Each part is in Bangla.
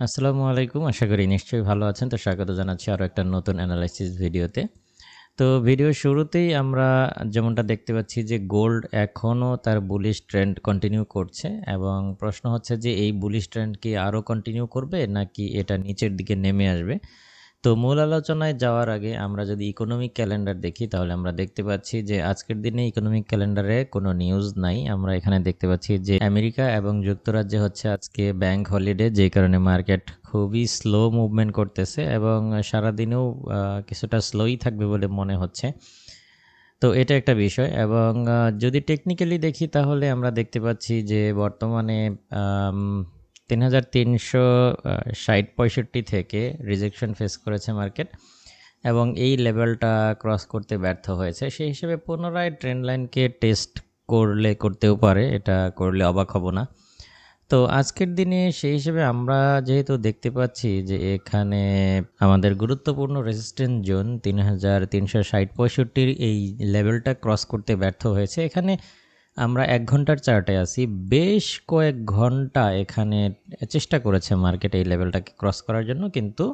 আসসালামু আলাইকুম। আশা করি নিশ্চয়ই ভালো আছেন। তো স্বাগত জানাচ্ছি আরও একটা নতুন অ্যানালাইসিস ভিডিওতে তো ভিডিও শুরুতেই আমরা যেমনটা দেখতে পাচ্ছি যে গোল্ড এখনও তার বুলিশ ট্রেন্ড কন্টিনিউ করছে এবং প্রশ্ন হচ্ছে যে এই বুলিশ ট্রেন্ড কি আরও কন্টিনিউ করবে নাকি এটা নিচের দিকে নেমে আসবে? তো মূল আলোচনায় যাওয়ার আগে আমরা যদি ইকোনমিক ক্যালেন্ডার দেখি, তাহলে আমরা দেখতে পাচ্ছি যে আজকের দিনে ইকোনমিক ক্যালেন্ডারে কোনো নিউজ নাই। আমরা এখানে দেখতে পাচ্ছি যে আমেরিকা এবং যুক্তরাজ্যে হচ্ছে আজকে ব্যাংক হলিডে যে কারণে মার্কেট খুবই স্লো মুভমেন্ট করতেছে এবং সারাদিনেও কিছুটা স্লোই থাকবে বলে মনে হচ্ছে। তো এটা একটা বিষয় এবং যদি টেকনিক্যালি দেখি, তাহলে আমরা দেখতে পাচ্ছি যে বর্তমানে তিন হাজার তিনশো ষাট পঁয়ষট্টি থেকে রিজেকশন ফেস করেছে মার্কেট এবং এই লেভেলটা ক্রস করতে ব্যর্থ হয়েছে। সেই হিসেবে পুনরায় ট্রেন্ড লাইনকে টেস্ট করলে, করতেও পারে, এটা করলে অবাক হব না। তো আজকের দিনে সেই হিসেবে আমরা যেহেতু দেখতে পাচ্ছি যে এখানে আমাদের গুরুত্বপূর্ণ রেজিস্ট্যান্স জোন তিন হাজার তিনশো ষাট পঁয়ষট্টির এই লেভেলটা ক্রস করতে ব্যর্থ হয়েছে। এখানে আমরা এক ঘণ্টার চার্টে আছি। বেশ কয়েক ঘণ্টা এখানে চেষ্টা করেছে মার্কেট এই লেভেলটাকে ক্রস করার জন্য, কিন্তু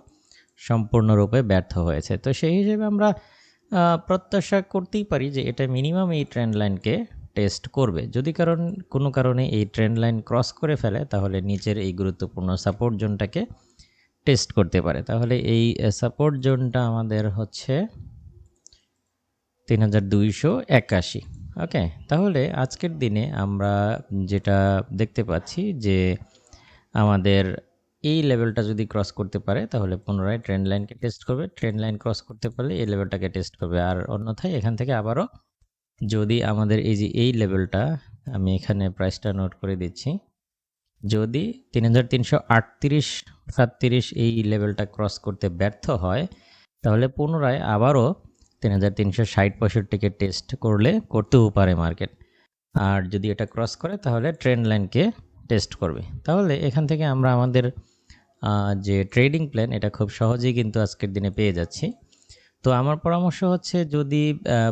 সম্পূর্ণরূপে ব্যর্থ হয়েছে। তো সেই হিসেবে আমরা প্রত্যাশা করতেই পারি যে এটা মিনিমাম এই ট্রেন্ড লাইনকে টেস্ট করবে। যদি কারণ, কোনো কারণে এই ট্রেন্ড লাইন ক্রস করে ফেলে, তাহলে নিচের এই গুরুত্বপূর্ণ সাপোর্ট জোনটাকে টেস্ট করতে পারে। তাহলে এই সাপোর্ট জোনটা আমাদের হচ্ছে তিন হাজার দুইশো একাশি। ওকে, তাহলে আজকের দিনে আমরা যেটা দেখতে পাচ্ছি যে আমাদের এই লেভেলটা যদি ক্রস করতে পারে, তাহলে পুনরায় ট্রেন্ড লাইনকে টেস্ট করবে। ট্রেন্ড লাইন ক্রস করতে পারলে এই লেভেলটাকে টেস্ট করবে। আর অন্যথায় এখান থেকে আবারও যদি আমাদের এই যে এই লেভেলটা আমি এখানে প্রাইসটা নোট করে দিচ্ছি, যদি তিন হাজার তিনশো আটত্রিশ, সাতত্রিশ এই লেভেলটা ক্রস করতে ব্যর্থ হয়, তাহলে পুনরায় আবারও তিন হাজার তিনশো ষাট পঁয়ষট্টিকে টেস্ট করলে করতেও পারে মার্কেট আর যদি এটা ক্রস করে, তাহলে ট্রেন্ড লাইনকে টেস্ট করবে। তাহলে এখান থেকে আমরা আমাদের যে ট্রেডিং প্ল্যান এটা খুব সহজেই কিন্তু আজকের দিনে পেয়ে যাচ্ছি। তো আমার পরামর্শ হচ্ছে যদি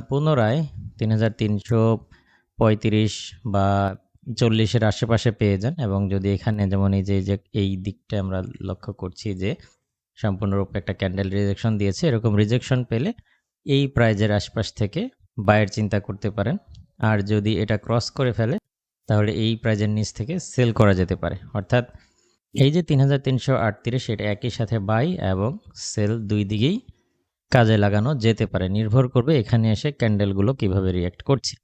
পুনরায় তিন হাজার তিনশো পঁয়ত্রিশ বা চল্লিশের আশেপাশে পেয়ে যান, এবং যদি এখানে যেমন এই যে এই দিকটা আমরা লক্ষ্য করছি যে, সম্পূর্ণরূপে একটা ক্যান্ডেল রিজেকশন দিয়েছে, এরকম রিজেকশন পেলে এই প্রাইজের আশপাশ থেকে বায়ের চিন্তা করতে পারেন। আর যদি এটা ক্রস করে ফেলে, তাহলে এই প্রাইজের নিচ থেকে সেল করা যেতে পারে। অর্থাৎ এই যে তিন হাজার তিনশো আটত্রিশ একই সাথে বাই এবং সেল দুই দিকেই কাজে লাগানো যেতে পারে। নির্ভর করবে এখানে এসে ক্যান্ডেলগুলো কীভাবে রিয়্যাক্ট করছে।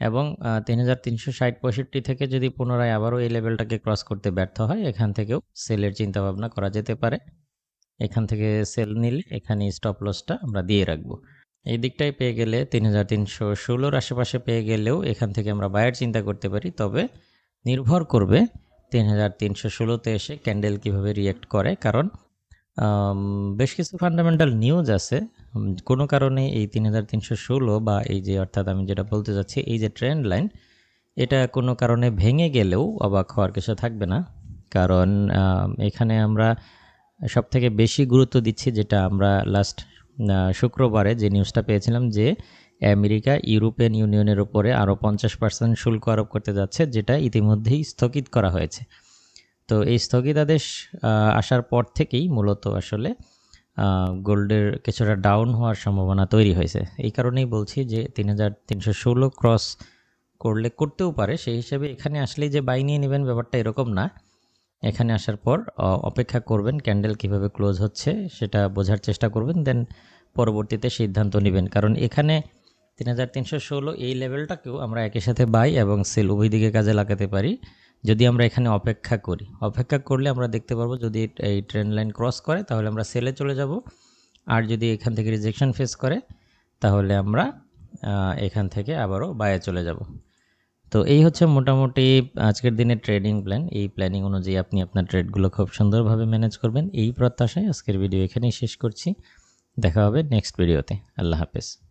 এবং তিন হাজার তিনশো ষাট পঁয়ষট্টি থেকে যদি পুনরায় আবারও এই লেভেলটাকে ক্রস করতে ব্যর্থ হয়, এখান থেকেও সেলের চিন্তাভাবনা করা যেতে পারে। এখান থেকে সেল নিলে এখানে স্টপ লসটা আমরা দিয়ে রাখব। এই দিকটাই পেয়ে গেলে তিন হাজার তিনশো ষোলোর আশেপাশে পেয়ে গেলেও এখান থেকে আমরা বায়ার চিন্তা করতে পারি, তবে নির্ভর করবে তিন হাজার তিনশো ষোলোতে এসে ক্যান্ডেল কীভাবে রিয়্যাক্ট করে, কারণ বেশ কিছু ফান্ডামেন্টাল নিউজ আছে। কোনো কারণে এই তিন হাজার তিনশো ষোলো বা এই যে, অর্থাৎ আমি যেটা বলতে চাচ্ছি, এই যে ট্রেন্ড লাইন এটা কোনো কারণে ভেঙে গেলেও অবাক হওয়ার কিছু থাকবে না। কারণ এখানে আমরা সব থেকে বেশি গুরুত্ব দিচ্ছি যেটা আমরা লাস্ট শুক্রবারে যে নিউজটা পেয়েছিলাম যে আমেরিকা ইউরোপিয়ান ইউনিয়নের উপরে আরও পঞ্চাশ পার্সেন্ট শুল্ক আরোপ করতে যাচ্ছে, যেটা ইতিমধ্যেই স্থগিত করা হয়েছে। তো এই স্থগিতাদেশ আসার পর থেকেই মূলত আসলে গোল্ডের কিছুটা ডাউন হওয়ার সম্ভাবনা তৈরি হয়েছে। এই কারণেই বলছি যে তিন হাজার তিনশো ষোলো ক্রস করলে করতেও পারে। সেই হিসাবে এখানে আসলেই যে বাই নিয়ে নেবেন ব্যাপারটা এরকম না। এখানে আসার পর অপেক্ষা করবেন ক্যান্ডেল কীভাবে ক্লোজ হচ্ছে সেটা বোঝার চেষ্টা করবেন, দেন পরবর্তীতে সিদ্ধান্ত নেবেন। কারণ এখানে তিন হাজার তিনশো ষোলো এই লেভেলটাকেও আমরা একই সাথে বাই এবং সেল উভয় দিকে কাজে লাগাতে পারি। যদি আমরা এখানে অপেক্ষা করি, অপেক্ষা করলে আমরা দেখতে পারব যদি এই ট্রেন লাইন ক্রস করে, তাহলে আমরা সেলে চলে যাব। আর যদি এখান থেকে রিজেকশন ফেস করে, তাহলে আমরা এখান থেকে আবারও বায়ে চলে যাব। তো এই হচ্ছে মোটামুটি আজকের দিনের ট্রেডিং প্ল্যান এই প্ল্যানিং অনুযায়ী আপনি আপনার ট্রেডগুলো খুব সুন্দরভাবে ম্যানেজ করবেন। এই প্রত্যাশায় আজকের ভিডিও এখানেই শেষ করছি। দেখা হবে নেক্সট ভিডিওতে আল্লাহ হাফেজ।